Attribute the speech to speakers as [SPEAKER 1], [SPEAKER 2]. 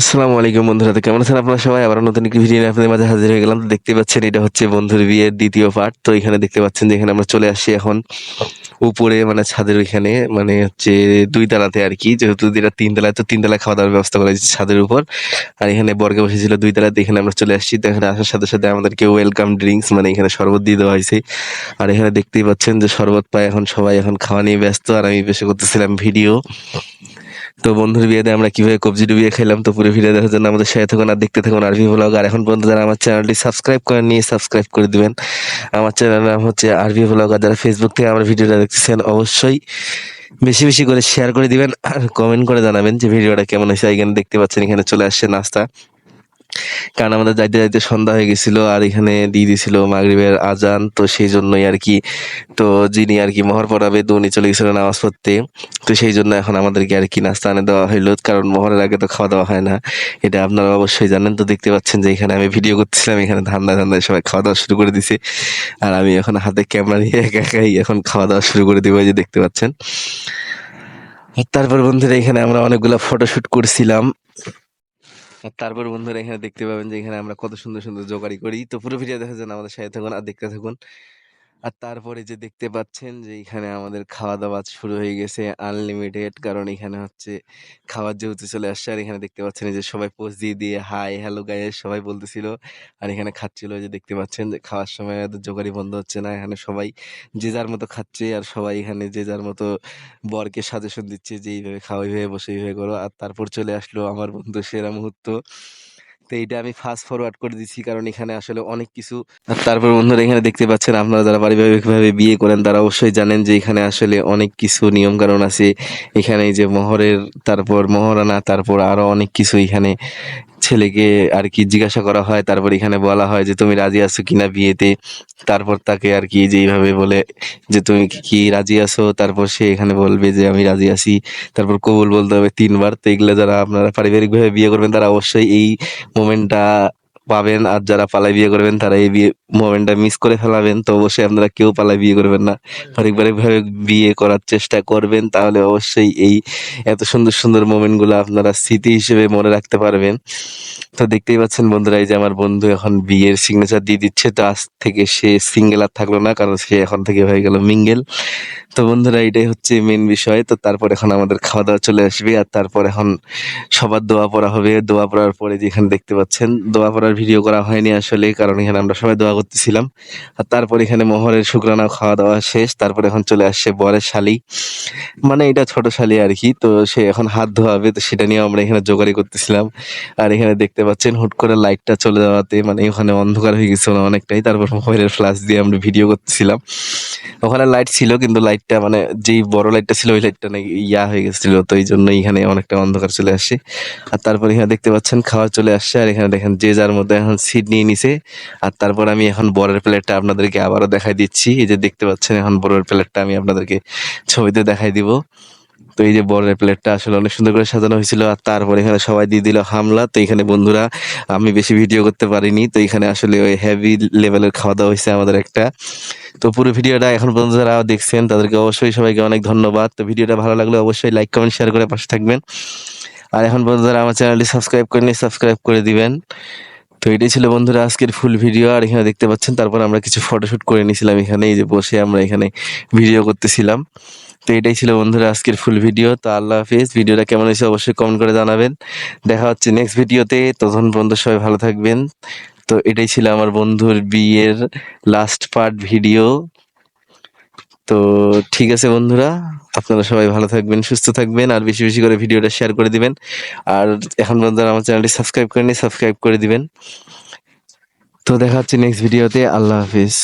[SPEAKER 1] আসসালামু আলাইকুম বন্ধুরা, তো কেমন আছেন আপনারা সবাই? আবার নতুন একটি ভিডিও নিয়ে আপনাদের মাঝে হাজির হয়ে গেলাম। তো দেখতে পাচ্ছেন, এটা হচ্ছে বন্ধুর বিয়ের দ্বিতীয় পার্ট তো এখানে দেখতে পাচ্ছেন যে এখানে আমরা চলে আসি এখন উপরে মানে ছাদের ওইখানে মানে হচ্ছে দুই তলাতে আর কি। যেহেতু এটা তিন তলায়, তো তিন তলায় খাওয়া দাওয়ার ব্যবস্থা করা হয়েছে ছাদের উপর। আর এখানে বর্গে বসেছিল দুই তলাতে, এখানে আমরা চলে আসছি। তো এখানে আসার সাথে সাথে আমাদেরকে ওয়েলকাম ড্রিঙ্কস মানে এখানে শরবত দিয়ে দেওয়া হয়েছে। আর এখানে দেখতেই পাচ্ছেন যে শরবত পায় এখন সবাই, এখন খাওয়া নিয়ে ব্যস্ত। আর আমি বেশি করতেছিলাম ভিডিও তো বন্ধুর বিয়েতে আমরা কীভাবে কবজি ডুবিয়ে খেলাম তো পুরো ভিডিও দেখার জন্য আমাদের সাথে থাকুন আর দেখতে থাকুন আরভি ব্লগ আর এখন পর্যন্ত যারা আমার চ্যানেলটি সাবস্ক্রাইব করেন নিয়ে সাবস্ক্রাইব করে দিবেন। আমার চ্যানেলের নাম হচ্ছে আরভি ব্লগ আর যারা ফেসবুক থেকে আমার ভিডিওটা দেখতেছেন, অবশ্যই বেশি বেশি করে শেয়ার করে দিবেন। আর কমেন্ট করে জানাবেন যে ভিডিওটা কেমন হয়েছে। এখানে দেখতে পাচ্ছেন, এখানে চলে আসছে নাস্তা। কারণ আমাদের যাইতে যাইতে সন্ধ্যা হয়ে গেছিল আর এখানে দিয়ে দিছিল মাগরিবের আজান, তো সেই জন্যই আর কি। তো যিনি আর কি মহর পড়াবে উনি চলে গেছিল নামাজ পড়তে। তো সেই জন্য এখন আমাদেরকে আর কি নাস্তা আনে দেওয়া হইল, কারণ মহরের আগে তো খাওয়া দাওয়া হয় না। এটা আপনারা অবশ্যই জানেন। তো দেখতে পাচ্ছেন যে এখানে আমি ভিডিও করতেছিলাম, এখানে ধান্দা ধান্দায় সবাই খাওয়া দাওয়া শুরু করে দিছে। আর আমি এখন হাতে ক্যামেরা নিয়ে একা একাই এখন খাওয়া দাওয়া শুরু করে দিব যে দেখতে পাচ্ছেন। তারপর বন্ধুরা, এখানে আমরা অনেকগুলো ফটোশুট করছিলাম। তারপর বন্ধুরা এখানে দেখতে পাবেন যে এখানে আমরা কত সুন্দর সুন্দর জোগাড়ি করি। তো পুরো ভিডিও দেখার জন্য আমাদের সাথে থাকুন আর দেখতে থাকুন। আর তারপরে যে দেখতে পাচ্ছেন যে এখানে আমাদের খাওয়া দাওয়া শুরু হয়ে গেছে আনলিমিটেড কারণ এখানে হচ্ছে খাবার যেহেতু চলে আসছে আর এখানে দেখতে পাচ্ছেন যে সবাই পোস্ট দিয়ে দিয়ে হাই হ্যালো গায়ে সবাই বলতেছিল। আর এখানে খাচ্ছিল যে দেখতে পাচ্ছেন যে খাওয়ার সময় এত জোগাড়ি বন্ধ হচ্ছে না। এখানে সবাই যে যার মতো খাচ্ছে আর সবাই এখানে যে যার মতো বরকে সাজেশন দিচ্ছে যে এইভাবে খাওয়া এইভাবে বসে, এইভাবে করো। আর তারপর চলে আসলো আমার বন্ধু সেরা মুহূর্ত। তো এটা আমি ফাস্ট ফরওয়ার্ড করে দিচ্ছি কারণ এখানে আসলে অনেক কিছু। তারপর বন্ধুরা, এখানে দেখতে পাচ্ছেন আপনারা যারা পারিবারিকভাবে বিয়ে করেন, তারা অবশ্যই জানেন যে এখানে আসলে অনেক কিছু নিয়ম কারণ আছে। এখানে যে মহরের, তারপর মহরানা, তারপর আরও অনেক কিছু এখানে ছেলেকে আর কি জিজ্ঞাসা করা হয়, তারপর এখানে বলা হয় যে, তুমি রাজি আছো কিনা বিয়েতে? তারপর তাকে আর কি যেইভাবে বলে যে, তুমি কি- রাজি আছো? তারপর সে এখানে বলবে যে, আমি রাজি আছি। তারপর কবুল বলতে হবে তিনবার। তো এগুলো যারা আপনারা পারিবারিকভাবে বিয়ে করবেন, তারা অবশ্যই এই মোমেন্টটা পাবেন আর যারা পালায় বিয়ে করবেন তারা এই বিয়ে মোমেন্টটা মিস করে ফেলাবেন। তো অবশ্যই আপনারা কেউ পালায় বিয়ে করবেন না। পারিবারিকভাবে বিয়ে করার চেষ্টা করবেন তাহলে অবশ্যই এই এত সুন্দর সুন্দর মোমেন্টগুলো আপনারা স্মৃতি হিসেবে মনে রাখতে পারবেন। তো দেখতেই পাচ্ছেন বন্ধুরা, এই যে আমার বন্ধু এখন বিয়ের সিগনেচার দিয়ে দিচ্ছে। তো আজ থেকে সে সিঙ্গেল আর থাকল না, কারণ সে এখন থেকে হয়ে গেল মিঙ্গেল তো বন্ধুরা, এটাই হচ্ছে মেন বিষয়। তো তারপর এখন আমাদের খাওয়া দাওয়া চলে আসবে আর তারপর এখন সবার দোয়া পড়া হবে। দোয়া পড়ার পরে যেখানে দেখতে পাচ্ছেন, দোয়া পড়ার ভিডিও করা হয়নি আসলে কারণ এখানে আমরা সবাই দোয়া করতেছিলাম। আর তারপর এখানে মোহরের শুক্রানা খাওয়া দাওয়া শেষ, তারপর এখন চলে আসছে বরের শালি। মানে এটা ছোট শালি আর কি, তো সে এখন হাত ধোয়াবে, তো সেটা নিয়ে আমরা এখানে জোগাড়ি করতেছিলাম। আর এখানে দেখতে পাচ্ছেন, হুট করে লাইটটা চলে যাওয়াতে মানে ওখানে অন্ধকার হয়ে গেছিল অনেকটাই। তারপর মোবাইলের ফ্ল্যাশ দিয়ে আমরা ভিডিও করতেছিলাম। ওখানে লাইট ছিল, কিন্তু লাইটটা মানে যেই বড় লাইটটা ছিল, ওই লাইটটা নাকি ইয়া হয়ে গেছিল, তো এই জন্য এখানে অনেকটা অন্ধকার চলে আসে। আর তারপর এখানে দেখতে পাচ্ছেন, খাওয়া চলে আসছে। আর এখানে দেখেন যে যার মধ্যে এখন সিট নিয়ে নিছে। আর তারপর আমি এখন বরের প্লেটটা আপনাদেরকে আবারও দেখাই দিচ্ছি। এই যে দেখতে পাচ্ছেন এখন বরের প্লেটটা আমি আপনাদেরকে ছবিতে দেখাই দিব। তো এই যে বরের প্লেটটা আসলে অনেক সুন্দর করে সাজানো হয়েছিল আর তারপর এখানে সবাই দিয়ে দিল হামলা। তো এখানে বন্ধুরা, আমি বেশি ভিডিও করতে পারিনি। তো এখানে আসলে ওই হেভি লেভেলের খাওয়া দাওয়া হয়েছে আমাদের একটা। তো পুরো ভিডিওটা এখন পর্যন্ত যারা দেখছেন, তাদেরকে অবশ্যই সবাইকে অনেক ধন্যবাদ। তো ভিডিওটা ভালো লাগলে অবশ্যই লাইক কমেন্ট শেয়ার করে পাশে থাকবেন। আর এখন পর্যন্ত যারা আমার চ্যানেলটি সাবস্ক্রাইব করেনি সাবস্ক্রাইব করে দিবেন। তো এটাই ছিল বন্ধুরা আজকের ফুল ভিডিও আর এখানে দেখতে পাচ্ছেন, তারপর আমরা কিছু ফটোশ্যুট করে নিয়েছিলাম এখানে, এই যে বসে আমরা এখানে ভিডিও করতেছিলাম। তো এটাই ছিল বন্ধুরা আজকের ফুল ভিডিও তো আল্লাহ হাফিজ, ভিডিওটা কেমন হয়েছে অবশ্যই কমেন্ট করে জানাবেন। দেখা হচ্ছে নেক্সট ভিডিওতে তখন পর্যন্ত সবাই ভালো থাকবেন। তো এটাই ছিল আমার বন্ধুর বিয়ের লাস্ট পার্ট ভিডিও তো ঠিক আছে বন্ধুরা, আপনারা সবাই ভালো থাকবেন, সুস্থ থাকবেন, আর বেশি বেশি করে ভিডিওটা শেয়ার করে দিবেন। আর এখন যারা আমার চ্যানেলটি সাবস্ক্রাইব করেনি সাবস্ক্রাইব করে দিবেন। তো দেখা হচ্ছে নেক্সট ভিডিওতে আল্লাহ হাফিজ।